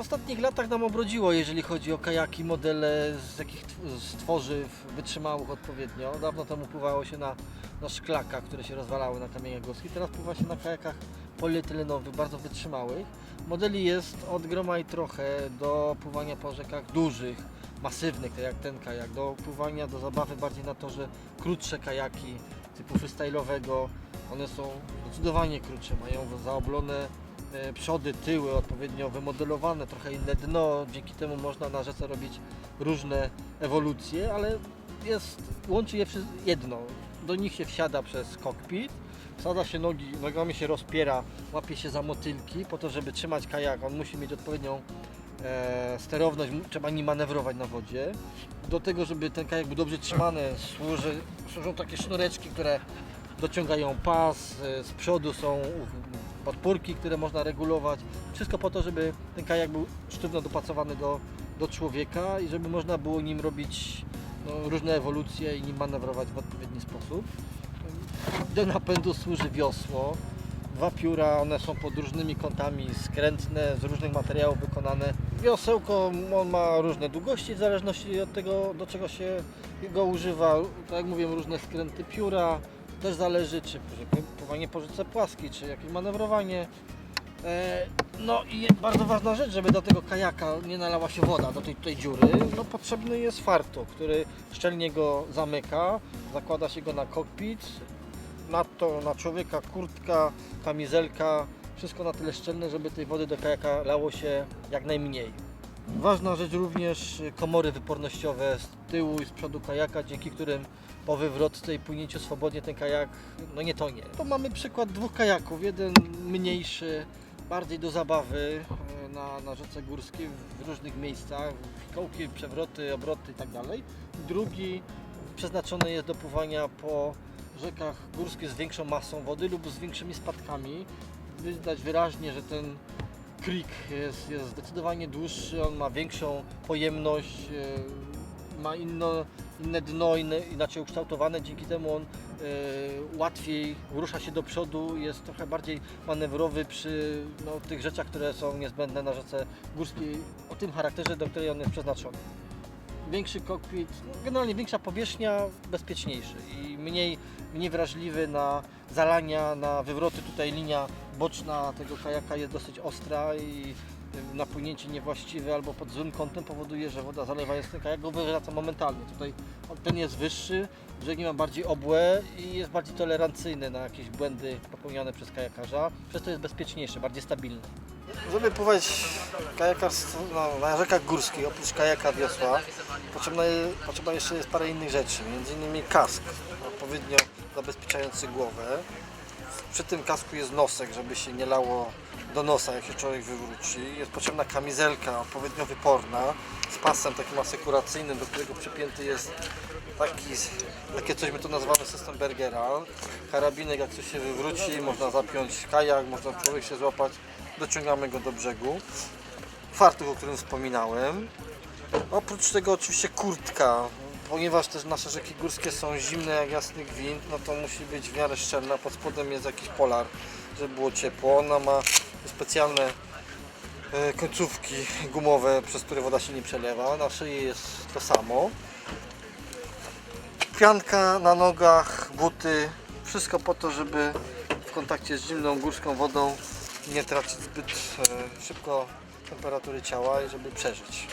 w ostatnich latach nam obrodziło, jeżeli chodzi o kajaki, modele z jakich tw- z tworzyw wytrzymałych odpowiednio. Dawno temu pływało się na, na szklakach, które się rozwalały na kamieniach górskich. Teraz pływa się na kajakach polietylenowych, bardzo wytrzymałych. Modeli jest od groma i trochę do pływania po rzekach dużych, masywnych, tak jak ten kajak, do pływania, do zabawy bardziej na torze krótsze kajaki typu freestyle'owego. One są zdecydowanie krótsze, mają zaoblone przody, tyły odpowiednio wymodelowane, trochę inne dno, dzięki temu można na rzece robić różne ewolucje, ale jest, łączy je jedno. Do nich się wsiada przez kokpit, wsadza się nogi, nogami się rozpiera, łapie się za motylki po to, żeby trzymać kajak. On musi mieć odpowiednią e, sterowność, trzeba nim manewrować na wodzie. Do tego, żeby ten kajak był dobrze trzymany, służy, służą takie sznureczki, które dociągają pas, e, z przodu są podpórki, które można regulować. Wszystko po to, żeby ten kajak był sztywno dopasowany do, do człowieka i żeby można było nim robić no, różne ewolucje i nim manewrować w odpowiedni sposób. Do napędu służy wiosło. Dwa pióra, one są pod różnymi kątami skrętne, z różnych materiałów wykonane. Wiosełko on ma różne długości w zależności od tego, do czego się go używa. Tak jak mówię, różne skręty pióra. Też zależy, czy pływanie po rzece płaskiej, czy jakieś manewrowanie. E, No i bardzo ważna rzecz, żeby do tego kajaka nie nalała się woda, do tej, tej dziury, no potrzebny jest fartuch, który szczelnie go zamyka, zakłada się go na kokpit, na to na człowieka kurtka, kamizelka, wszystko na tyle szczelne, żeby tej wody do kajaka lało się jak najmniej. Ważna rzecz również y, komory wypornościowe z tyłu i z przodu kajaka, dzięki którym po wywrotce i płynięciu swobodnie ten kajak no nie tonie. To mamy przykład dwóch kajaków, jeden mniejszy, bardziej do zabawy e, na, na rzece górskiej w różnych miejscach, kołki, przewroty, obroty i tak. Drugi przeznaczony jest do pływania po rzekach górskich z większą masą wody lub z większymi spadkami. Widać wyraźnie, że ten creek jest, jest zdecydowanie dłuższy, on ma większą pojemność, e, ma inno, inne dno, inne, inaczej ukształtowane, dzięki temu on e, łatwiej rusza się do przodu, jest trochę bardziej manewrowy przy no, tych rzeczach, które są niezbędne na rzece górskiej o tym charakterze, do której on jest przeznaczony. Większy kokpit, generalnie większa powierzchnia, bezpieczniejszy i mniej, mniej wrażliwy na zalania, na wywroty. Tutaj linia boczna tego kajaka jest dosyć ostra i napłynięcie niewłaściwe albo pod złym kątem powoduje, że woda zalewając ten kajak go wywraca momentalnie. Tutaj ten jest wyższy, brzegi ma bardziej obłe i jest bardziej tolerancyjny na jakieś błędy popełniane przez kajakarza, przez to jest bezpieczniejszy, bardziej stabilny. Żeby pływać kajakarstwo no, na rzekach górskich, oprócz kajaka wiosła, potrzebna, potrzeba jeszcze jest parę innych rzeczy, między innymi kask odpowiednio zabezpieczający głowę. Przy tym kasku jest nosek, żeby się nie lało do nosa, jak się człowiek wywróci. Jest potrzebna kamizelka odpowiednio wyporna z pasem takim asekuracyjnym, do którego przypięty jest taki, takie coś my to nazywamy system Bergera. Karabinek jak coś się wywróci, można zapiąć kajak, można człowiek się złapać, dociągamy go do brzegu. Fartuch, o którym wspominałem. Oprócz tego oczywiście kurtka, ponieważ też nasze rzeki górskie są zimne jak jasny gwint, no to musi być w miarę szczelna. Pod spodem jest jakiś polar, żeby było ciepło. Ona ma specjalne e, końcówki gumowe, przez które woda się nie przelewa. Na szyi jest to samo. Pianka na nogach, buty, wszystko po to, żeby w kontakcie z zimną górską wodą nie tracić zbyt e, szybko temperatury ciała żeby przeżyć.